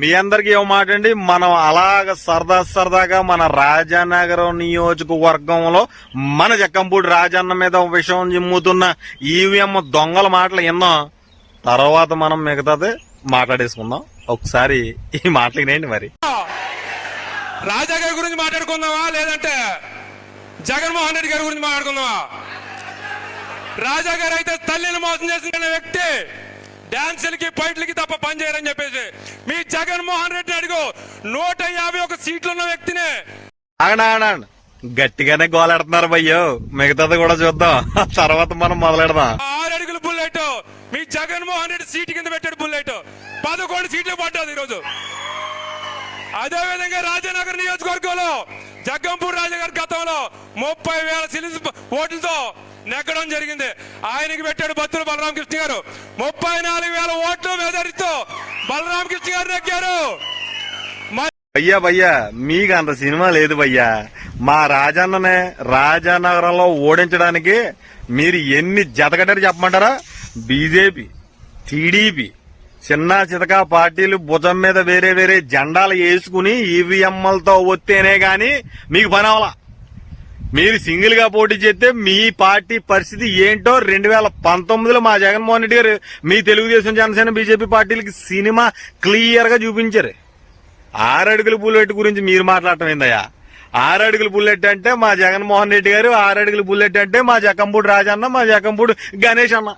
మీ అందరికి ఏమో మాట అండి మనం అలాగ సరదా సరదాగా మన రాజానగరం నియోజకవర్గంలో మన జక్కంపూడి రాజన్న మీద విషయం జిమ్ముతున్న ఈవీఎం దొంగల మాటలు విన్నాం. తర్వాత మనం మిగతాది మాట్లాడేసుకుందాం. ఒకసారి ఈ మాటలు వినేయండి మరి. రాజా గారి గురించి మాట్లాడుకుందామా? లేదంటే జగన్మోహన్ రెడ్డి గారి గురించి మాట్లాడుకుందామా? రాజా గారు అయితే తల్లిని మోసం చేసిన వ్యక్తి డాన్సులకి ఫైట్లకి తప్ప పని చేయరని చెప్పేసి మీ జగన్మోహన్ రెడ్డి అడుగు. నూట యాభై ఒక సీట్లు ఉన్న వ్యక్తినే గట్టిగానే గోలాడుతున్నారు భయ్యో మిగతాది కూడా చూద్దాం. తర్వాత మనం మొదలెడదాం. ఆరు అడుగుల బుల్లెట్. మీ జగన్మోహన్ రెడ్డి సీటు కింద పెట్టాడు బుల్లెట్. పదకొండు సీట్లు పడ్డది ఈరోజు. అదే విధంగా రాజానగర్ నియోజకవర్గంలో జగ్గంపూరు రాజు గారి గతంలో ముప్పై వేల సిలిసి ఓట్లతో నెగ్గడం జరిగింది. ఆయనకి పెట్టాడు బత్తుల బలరామకృష్ణ గారు. ముప్పై నాలుగు వేల ఓట్లు మెజారిటీతో బలరామకృష్ణ గారు నెగ్గారు. భయ్యా భయ్యా మీకు అంత సినిమా లేదు భయ్యా. మా రాజన్ననే రాజానగరంలో ఓడించడానికి మీరు ఎన్ని జతకట్టారు చెప్పమంటారా? బీజేపీ టీడీపీ చిన్న చితక పార్టీలు భుజం మీద వేరే వేరే జెండాలు వేసుకుని ఈవీఎంలతో వస్తేనే గాని మీకు పని అవలా. మీరు సింగిల్గా పోటీ చేస్తే మీ పార్టీ పరిస్థితి ఏంటో రెండు వేల పంతొమ్మిదిలో మా జగన్మోహన్ రెడ్డి గారు మీ తెలుగుదేశం జనసేన బీజేపీ పార్టీలకి సినిమా క్లియర్గా చూపించారు. ఆరడుగుల బుల్లెట్ గురించి మీరు మాట్లాడటం ఏందయ్యా? ఆరడుగుల బుల్లెట్ అంటే మా జగన్మోహన్ రెడ్డి గారు ఆరడుగుల బుల్లెట్ అంటే మా జకంపూడి రాజన్న మా జకంపూడి గణేష్ అన్న.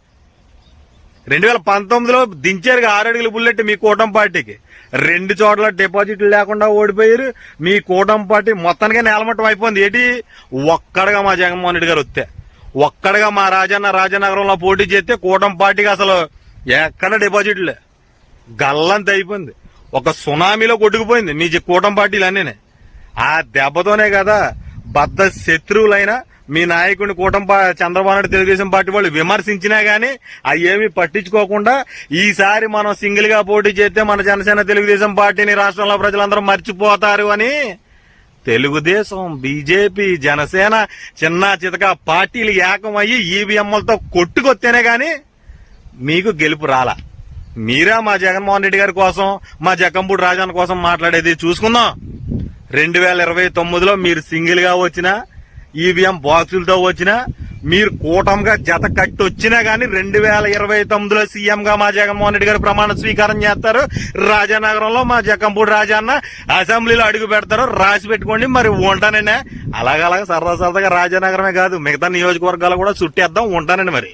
రెండు వేల పంతొమ్మిదిలో దించారు ఆరడుగుల బుల్లెట్ మీ కూటమి పార్టీకి. రెండు చోట్ల డిపాజిట్లు లేకుండా ఓడిపోయారు. మీ కూటమి పార్టీ మొత్తానికే నేలమట్టం అయిపోయింది. ఏంటి? ఒక్కడగా మా జగన్మోహన్ రెడ్డి గారు వస్తే ఒక్కడగా మా రాజన్న రాజనగరంలో పోటీ చేస్తే కూటమి పార్టీకి అసలు ఎక్కడ డిపాజిట్లు. గల్లంత అయిపోయింది. ఒక సునామీలో కొట్టుకుపోయింది. మీ కూటమి పార్టీలు అన్నీ ఆ దెబ్బతోనే కదా బద్ద శత్రువులైనా మీ నాయకుడిని కూటమి చంద్రబాబు నాయుడు తెలుగుదేశం పార్టీ వాళ్ళు విమర్శించినా గానీ ఏమీ పట్టించుకోకుండా ఈసారి మనం సింగిల్గా పోటీ చేస్తే మన జనసేన తెలుగుదేశం పార్టీని రాష్ట్రంలో ప్రజలందరూ మర్చిపోతారు అని తెలుగుదేశం బీజేపీ జనసేన చిన్న చితక పార్టీలు ఏకమయ్యి ఈవీఎంలతో కొట్టుకొస్తేనే గాని మీకు గెలుపు రాలా. మీరా మా జగన్మోహన్ రెడ్డి గారి కోసం మా జక్కంపూడి రాజాన్ కోసం మాట్లాడేది చూసుకుందాం. రెండు వేల ఇరవై తొమ్మిదిలో మీరు సింగిల్గా వచ్చినా ఈవీఎం బాక్సులతో వచ్చినా మీరు కూటమిగా జత కట్టి వచ్చినా గానీ రెండు వేల ఇరవై తొమ్మిదిలో సీఎం గా మా జగన్మోహన్ రెడ్డి గారు ప్రమాణ స్వీకారం చేస్తారు. రాజానగరంలో మా జక్కంపూడి రాజాన్న అసెంబ్లీలో అడుగు పెడతారు. రాసి పెట్టుకోండి. మరి ఉంటానండి. అలాగలాగా సరదా సరదాగా రాజానగరమే కాదు మిగతా నియోజకవర్గాలు కూడా చుట్టేద్దాం. ఉంటానండి మరి.